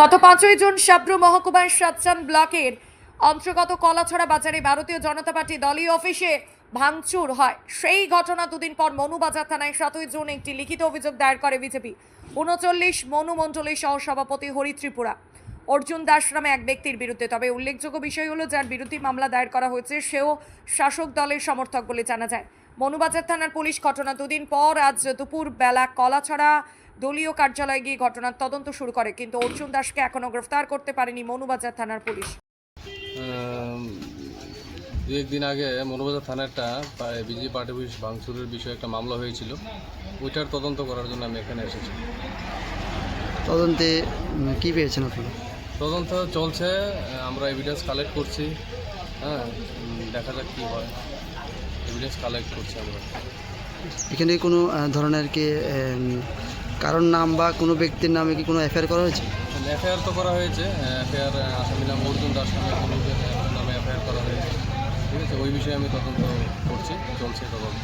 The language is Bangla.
গত পাঁচই জুন সাব্রু মহকুমার সাতচান ব্লকের অন্তর্গত কলাছড়া বাজারে ভারতীয় জনতা পার্টি দলীয় অফিসে ভাঙচুর হয়। সেই ঘটনা দুদিন পর মনুবাজার থানায় সাতই জুন একটি লিখিত অভিযোগ দায়ের করে বিজেপি। উনচল্লিশ মনু মণ্ডলী সহ সভাপতি হরি ত্রিপুরা অর্জুন দাস নামে এক ব্যক্তির বিরুদ্ধে, তবে উল্লেখযোগ্য বিষয় হলো যার বিরুদ্ধে মামলা দায়ের করা হয়েছে, সেও শাসক দলের সমর্থক বলে জানা যায়। মনুবাজার থানার পুলিশ ঘটনা দুদিন পর আজ দুপুর বেলা কলাছড়া দলীয় কার্যালয়ে গিয়ে ঘটনার তদন্ত শুরু করে কিন্তু অর্জুন দাসকে এখনও গ্রেফতার করতে পারেনি মনুবাজার থানার পুলিশ। দু একদিন আগে মনোবাজার থানায় একটা বিজেপি পার্টি অফিস ভাঙচুরের বিষয়ে একটা মামলা হয়েছিল। ওইটার তদন্ত করার জন্য আমি এখানে এসেছি। তদন্তে কি পেয়েছেন আপনি? তদন্ত চলছে আমরা এভিডেন্স কালেক্ট করছি। হ্যাঁ দেখা যাক কী হয়। এভিডেন্স কালেক্ট করছি আমরা। এখানে কোনো ধরনের কি কারোর নাম বা কোনো ব্যক্তির নামে কি কোনো এফআইআর করা হয়েছে? এফআইআর তো করা হয়েছে এফআইআর আসামি নাম অর্জুন দাস নামে কোনো নামে এফআইআর করা হয়েছে। ঠিক আছে, ওই বিষয়ে আমি তদন্ত করছি, চলছে তদন্ত।